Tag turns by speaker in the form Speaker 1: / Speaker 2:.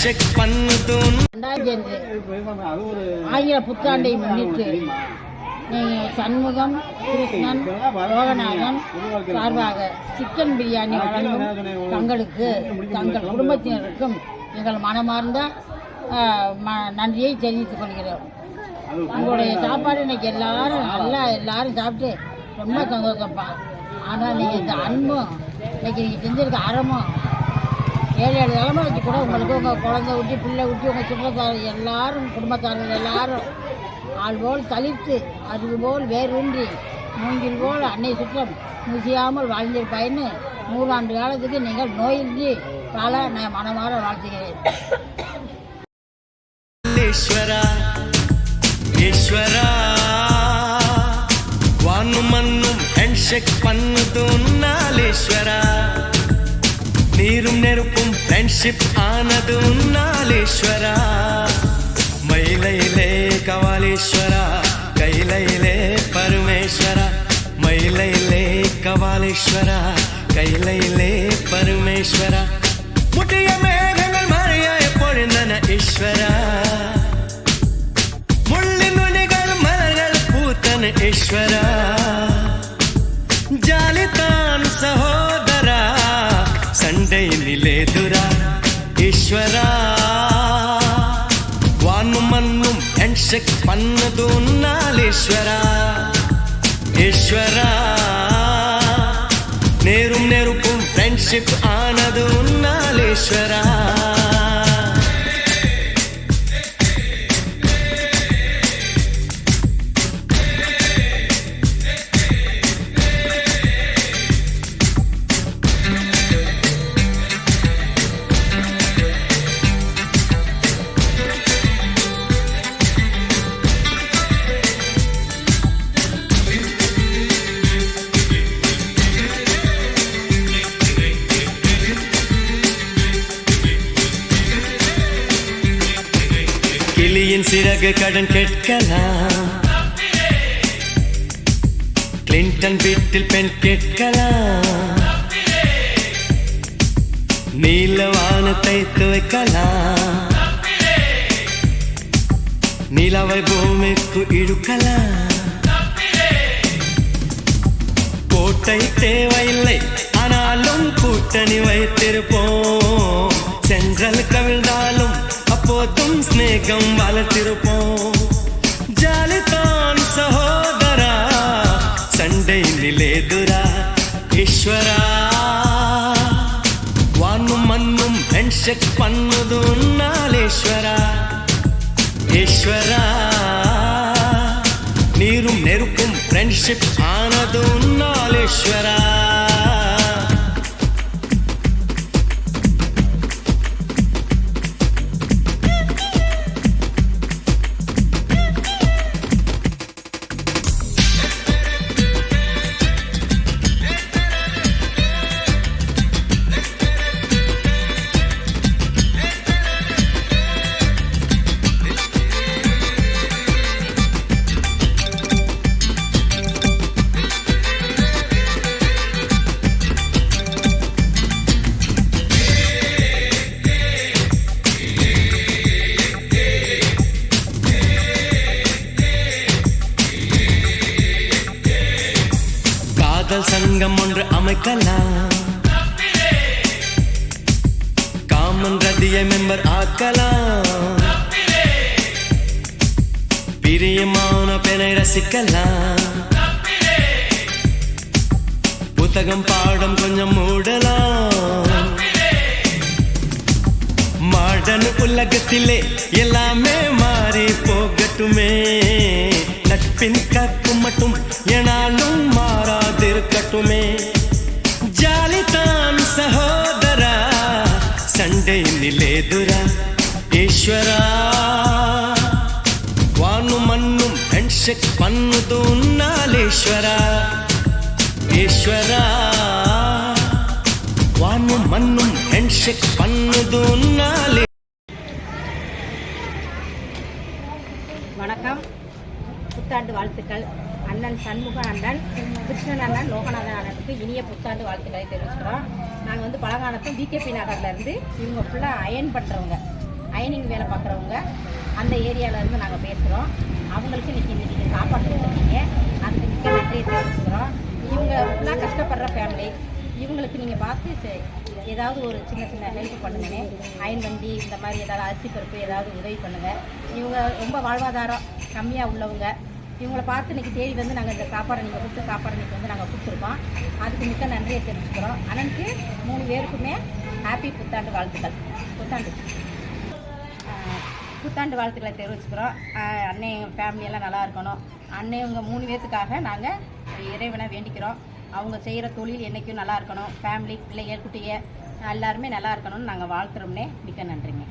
Speaker 1: Check பண்ணதும் ஆங்கில புத்தாண்டை முன்னிட்டு சண்முகம் கிருஷ்ணன் லோகநாதன் சார்பாக சிக்கன் பிரியாணி வழங்கும் தங்களுக்கு தங்கள் குடும்பத்தினருக்கும் எங்கள் மனமார்ந்த நன்றியை தெரிவித்துக் கொள்கிறோம். உங்களுடைய சாப்பாடு இன்னைக்கு எல்லாரும் நல்லா எல்லாரும் சாப்பிட்டு ரொம்ப சந்தோஷம்ப்பா ஆனால் நீங்கள் இந்த அன்பும் இன்னைக்கு நீங்கள் செஞ்சிருக்க அறமும் ஏழு ஏழு தலைமுறைக்கு கூட உங்களுக்கு உங்கள் குழந்தை ஊட்டி பிள்ளை ஊட்டி உங்கள் சுற்றத்தார் எல்லாரும் குடும்பத்தார்கள் எல்லாரும் ஆள்போல் தளிர்த்து அதுபோல் வேரூன்றி மூங்கில் போல் அன்னை சுற்றம் முசியாமல் வாழ்ந்திருப்பாயின்னு நூறாண்டு காலத்துக்கு நீங்கள் நோயின்றி வாழ நான் மனமாற வாழ்த்துகிறேன்.
Speaker 2: ஈஸ்வரா ஈஸ்வரா வானும் மண்ணும் ஹேண்ட் ஷேக் பண்ணுது നീരും നെരുപ്പും ഫ്രണ്ട്ഷിപ്പ് ആനതും നാളീശ്വര മൈലയിലേ കവാലീശ്വര കൈലയിലേ പരമേശ്വര മൈലയിലേ കവാലീശ്വര കൈലയിലേ പരമേശ്വര മുട്ടിയ മേഘങ്ങൾ മറിയായ പൊഴുന്നന ഈശ്വര മുള്ളിനുനികൾ മലകൾ പൂത്തന ഈശ്വര అందేమి లేదురా. ఈశ్వరా వాను మన్ను ఎంశక్ పన్నదు ఉన్నాలేశ్వరా ఈశ్వరా. నేరు నేరుకు ఫ్రెండ్షిప్ ఆనదు ఉన్నాలేశ్వరా கிளியின் சிறகு கடன் கேட்கலாம். கிளின்டன் வீட்டில் பெண் கேட்கலாம். நீல வானத்தை துவைக்கலாம் நிலவை பூமிக்கு இழுக்கலாம். கோட்டை தேவையில்லை ஆனாலும் கூட்டணி வைத்திருப்போம். சென்றல் கவிழ்ந்தாலும் அப்போதும் ஸ்நேகம் வளர்த்திருப்போம் ஜாலிதான் சகோதரா சண்டை நிலேதுரா ஈஸ்வரா வானும் மண்ணும் ஹெண்ட்ஷெக் பண்ணுது நாளேஸ்வரா ஈஸ்வரா நீரும் நெருப்பும் ஃப்ரெண்ட்ஷிப் ஆனது நாளேஸ்வரா காதல் சங்கம் ஒன்று அமைக்கலாம். காமன் ரதிய மெம்பர் ஆக்கலாம். பிரியமான பெண்ணை ரசிக்கலாம். புத்தகம் பாடம் கொஞ்சம் மூடலாம். மாடன் உலகத்திலே எல்லாமே மாறி போகட்டுமே. நட்பின் கற்பு மட்டும் எதிரா ஈஸ்வரா? வானும் மண்ணும் ஹேண்ட் ஷேக் பண்ணுது உன்னாலேஸ்வரா ஈஸ்வரா. வானும் மண்ணும் ஹேண்ட் ஷேக் பண்ணுது
Speaker 3: வணக்கம். புத்தாண்டு வாழ்த்துக்கள். அண்ணன் சண்முக அண்ணன் கிருஷ்ணன் அண்ணன் லோகநாதன் அண்ணனுக்கு இனிய புத்தாண்டு வாழ்த்துக்களை தெரிவிச்சுக்கிறோம். நாங்கள் வந்து பழங்காலத்தும் பிகேபி நகர்லேருந்து இவங்க ஃபுல்லாக அயன் பண்ணுறவங்க அயனிங் வேலை பார்க்குறவங்க அந்த ஏரியாவிலேருந்து நாங்கள் பேசுகிறோம் அவங்களுக்கு இன்றைக்கி இன்றைக்கி சாப்பாடு கொடுத்துருக்கீங்க. அதுக்கு மிக்க நன்றியை தெரிவிச்சுக்கிறோம். இவங்க ஃபுல்லாக கஷ்டப்படுற ஃபேமிலி இவங்களுக்கு நீங்கள் பார்த்து செ- ஏதாவது ஒரு சின்ன சின்ன ஹெல்ப் பண்ணுங்கண்ணே. அயன் வண்டி இந்த மாதிரி ஏதாவது அரிசி பருப்பு ஏதாவது உதவி பண்ணுங்கள் இவங்க ரொம்ப வாழ்வாதாரம் கம்மியாக உள்ளவங்க. இவங்களை பார்த்து இன்னைக்கு தேடி வந்து நாங்கள் இந்த சாப்பாடை நீங்கள் கொடுத்த சாப்பாடை இன்னைக்கு வந்து நாங்கள் கொடுத்துருக்கோம். அதுக்கு மிக்க நன்றியை தெரிவிச்சுக்கிறோம். அண்ணனுக்கு மூணு பேருக்குமே ஹாப்பி புத்தாண்டு வாழ்த்துக்கள். புத்தாண்டு. புத்தாண்டு வாழ்த்துக்களை தெரிவிச்சுக்கிறோம். ஆஹ் அண்ணன் நல்லா இருக்கணும். அண்ணன் இவங்க மூணு பேர்த்துக்காக நாங்கள் இறைவனை வேண்டிக்கிறோம். அவங்க செய்கிற தொழில் என்றைக்கும் நல்லா இருக்கணும். ஃபேமிலி பிள்ளைங்க குட்டிய எல்லாருமே நல்லா இருக்கணும்னு நாங்கள் வாழ்த்துறோம்னே மிக்க நன்றிங்க.